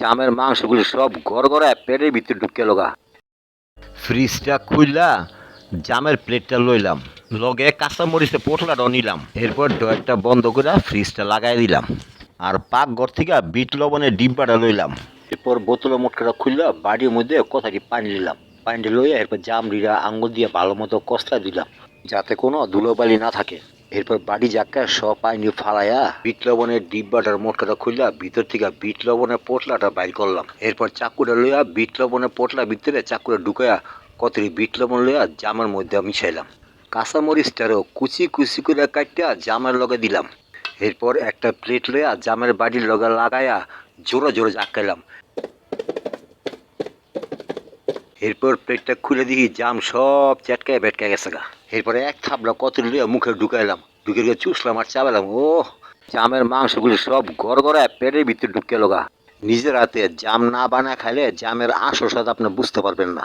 জামের মাংসগুলি সব গড় গড়ায় পেটের ভিতরে ঢুকে লগা। ফ্রিজটা খুললা জামের প্লেটটা লইলাম। লগে কাঁচা মরিচে পোটলাটাও নিলাম। এরপর ডয়ারটা বন্ধ করে ফ্রিজটা লাগাই দিলাম। আর পাকঘর থেকে বিট লবণের ডিব্বাটা লইলাম। এরপর বোতলের মোটকাটা খুললা বাড়ির মধ্যে কথাটি পানি নিলাম পানিটা লইয়া এরপর জাম জামরিরা আঙুল দিয়ে ভালো মতো কষলা দিলাম। যাতে কোনো ধুলোবালি না থাকে। এরপর বাড়ি জাকা সব পানি ফালাইয়া বিট লবণের ডিব্বাটার মোটকাটা খুললা ভিতর থেকে বিট লবণের পোটলাটা বাইর করলাম। এরপর চাকুটা লইয়া বিট লবণের পোটলা ভিতরে চাকুটা ঢুকাইয়া কতরি বিট লবণ লইয়া জামার মধ্যে মিশাইলাম কাঁচা মরিচটারও কুচি কুচি করে কাটিয়া জামের লগে দিলাম। এরপর একটা প্লেট লইয়া জামের বাড়ির লগে লাগাইয়া জোরে জোরে জাকাইলাম এরপর প্লেটটা খুলে দিই জাম সব চ্যাটকায় বেটকায় গেছে গা। এরপরে এক থাপলা কত লিয়ে মুখে ঢুকাইলাম। ঢুকে গিয়ে চুষলাম আর চাবালাম ও জামের মাংসগুলি সব গড় গড়ায় পেটের ভিতরে ঢুকে লগা নিজের হাতে জাম না বানা খাইলে জামের আসল স্বাদ আপনি বুঝতে পারবেন না।